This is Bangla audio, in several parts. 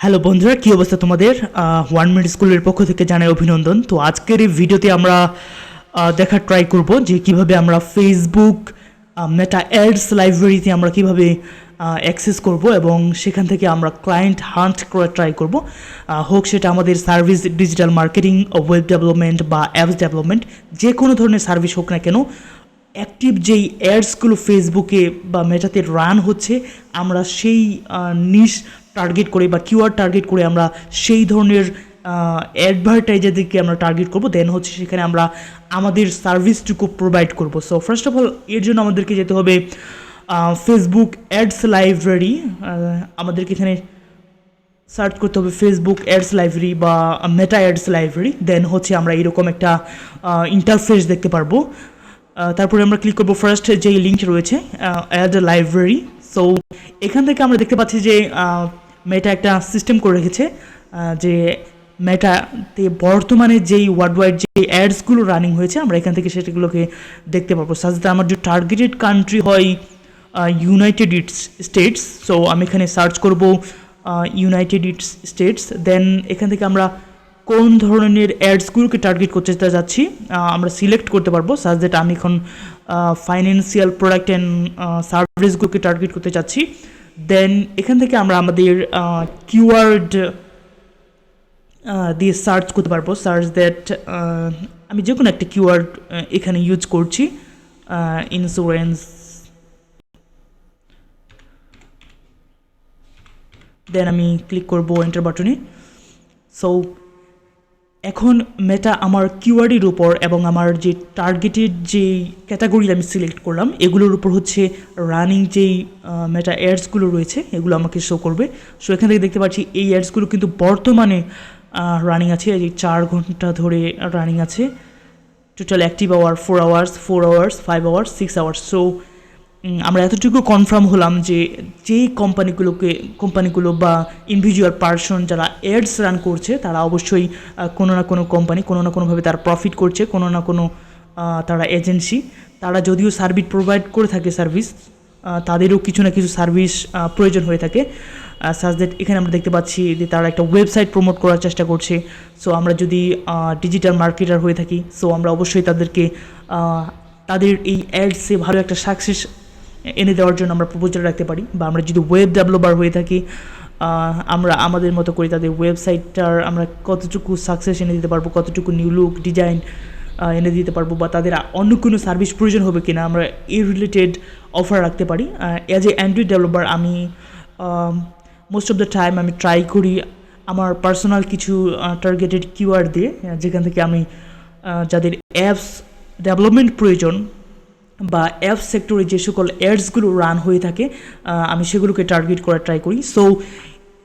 হ্যালো বন্ধুরা, কী অবস্থা তোমাদের? ওয়ান মিনিট স্কুলের পক্ষ থেকে জানাই অভিনন্দন। তো আজকের এই ভিডিওতে আমরা দেখার ট্রাই করব যে কীভাবে আমরা ফেসবুক মেটা অ্যাডস লাইব্রেরিতে আমরা কীভাবে অ্যাক্সেস করব এবং সেখান থেকে আমরা ক্লায়েন্ট হান্ট করার ট্রাই করব। হোক সেটা আমাদের service digital marketing web development বা অ্যাপস ডেভেলপমেন্ট যে কোনো ধরনের সার্ভিস হোক না কেন অ্যাক্টিভ যেই অ্যাডসগুলো ফেসবুকে বা মেটাতে রান হচ্ছে, আমরা সেই নিশ টার্গেট করে বা কিউআর টার্গেট করে আমরা সেই ধরনের অ্যাডভার্টাইজারদেরকে আমরা টার্গেট করব। দেন হচ্ছে সেখানে আমরা আমাদের সার্ভিসটুকু প্রোভাইড করব। সো ফার্স্ট অফ অল এর জন্য আমাদেরকে যেতে হবে ফেসবুক অ্যাডস লাইব্রেরি আমাদেরকে এখানে সার্চ করতে হবে ফেসবুক অ্যাডস লাইব্রেরি বা মেটা অ্যাডস লাইব্রেরি দেন হচ্ছে আমরা এরকম একটা ইন্টারফেস দেখতে পারব। তারপরে আমরা ক্লিক করব ফার্স্ট যে লিঙ্ক রয়েছে অ্যাড লাইব্রেরি সো এখান থেকে আমরা দেখতে পাচ্ছি যে মেটা একটা সিস্টেম করে রেখেছে যে মেটাতে বর্তমানে যেই ওয়ার্ল্ড ওয়াইড যে অ্যাডসগুলো রানিং হয়েছে, আমরা এখান থেকে সেটাগুলোকে দেখতে পারব সাথে আমার যে টার্গেটেড কান্ট্রি হয় ইউনাইটেড ইটস স্টেটস সো আমি এখানে সার্চ করব ইউনাইটেড ইটস স্টেটস দেন এখান থেকে আমরা কোন ধরনের অ্যাডসগুলোকে টার্গেট করতে যাচ্ছি আমরা সিলেক্ট করতে পারব। সাজ দ্যাট আমি এখন ফাইন্যান্সিয়াল প্রোডাক্ট অ্যান্ড সার্ভিসগুলোকে টার্গেট করতে চাচ্ছি দেন এখান থেকে আমরা আমাদের কিওয়ার্ড দিয়ে সার্চ করতে পারব। সার্চ দ্যাট আমি যে কোনো একটা কিওয়ার্ড এখানে ইউজ করছি ইন্স্যুরেন্স দেন আমি ক্লিক করব এন্টার বাটনে সো এখন মেটা আমার কিওয়ার্ডের উপর এবং আমার যে টার্গেটেড যে ক্যাটাগরি আমি সিলেক্ট করলাম, এগুলোর উপর হচ্ছে রানিং যেই মেটা অ্যাডসগুলো রয়েছে, এগুলো আমাকে শো করবে। সো এখান থেকে দেখতে পাচ্ছি এই অ্যাডসগুলো কিন্তু বর্তমানে রানিং আছে। এই চার ঘণ্টা ধরে রানিং আছে। Total active hour four hours four hours five hours six hours so আমরা এতটুকু কনফার্ম হলাম যে যেই কোম্পানিগুলোকে কোম্পানিগুলো বা ইন্ডিভিজুয়াল পার্সন যারা এডস রান করছে, তারা অবশ্যই কোনো না কোনো কোম্পানি কোনো না কোনোভাবে তারা প্রফিট করছে, কোনো না কোনো তারা এজেন্সি তারা যদিও সার্ভিস প্রোভাইড করে থাকে সার্ভিস তাদেরও কিছু না কিছু সার্ভিস প্রয়োজন হয়ে থাকে। সাজ দ্যাট এখানে আমরা দেখতে পাচ্ছি যে তারা একটা ওয়েবসাইট প্রমোট করার চেষ্টা করছে। সো আমরা যদি ডিজিটাল মার্কেটার হয়ে থাকি সো আমরা অবশ্যই তাদেরকে তাদের এই অ্যাডসে ভালো একটা সাকসেস এনে দেওয়ার জন্য আমরা প্রপোজাল রাখতে পারি বা আমরা যদি ওয়েব ডেভেলপার হয়ে থাকি আমরা আমাদের মতো করে তাদের ওয়েবসাইটটার আমরা কতটুকু সাকসেস এনে দিতে পারব, কতটুকু নিউ লুক ডিজাইন এনে দিতে পারব বা তাদের অন্য কোনো সার্ভিস প্রয়োজন হবে কিনা আমরা এই রিলেটেড অফার রাখতে পারি। অ্যাজ এ অ্যান্ড্রয়েড ডেভেলপার আমি মোস্ট অফ দ্য টাইম আমি ট্রাই করি আমার পার্সোনাল কিছু টার্গেটেড কিওয়ার্ড দিয়ে, যেখান থেকে আমি যাদের অ্যাপস ডেভেলপমেন্ট প্রয়োজন বা অ্যাপ সেক্টরে যে সকল অ্যাডসগুলো রান হয়ে থাকে আমি সেগুলোকে টার্গেট করার ট্রাই করি। সো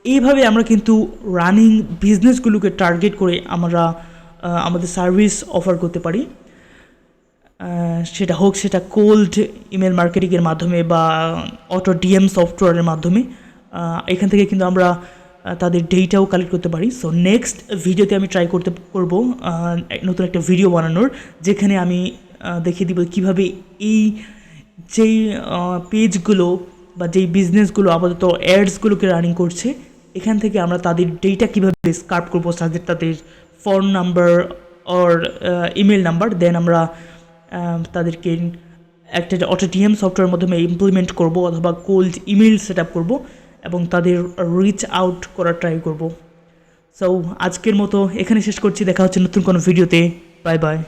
এইভাবে আমরা কিন্তু রানিং বিজনেসগুলোকে টার্গেট করে আমরা আমাদের সার্ভিস অফার করতে পারি। সেটা হোক, সেটা কোল্ড ইমেল মার্কেটিংয়ের মাধ্যমে বা অটো ডিএম সফটওয়্যারের মাধ্যমে এখান থেকে কিন্তু আমরা তাদের ডেটাও কালেক্ট করতে পারি। সো নেক্সট ভিডিওতে আমি ট্রাই করতে, করব নতুন একটা ভিডিও বানানোর, যেখানে আমি দেখিয়ে দিব কীভাবে এই যেই পেজগুলো বা যেই বিজনেসগুলো আপাতত অ্যাডসগুলোকে রানিং করছে, এখান থেকে আমরা তাদের ডেটা কীভাবে স্কার্প করব তাদের তাদের phone number or email number then আমরা তাদেরকে একটা অটো ডিএম সফটওয়্যার মাধ্যমে ইমপ্লিমেন্ট করব অথবা কোল্ড ইমেল সেট আপ করব এবং তাদের রিচ আউট করার ট্রাই করব। সো আজকের মতো এখানে শেষ করছি, দেখা হচ্ছে নতুন কোনো ভিডিওতে বাই বাই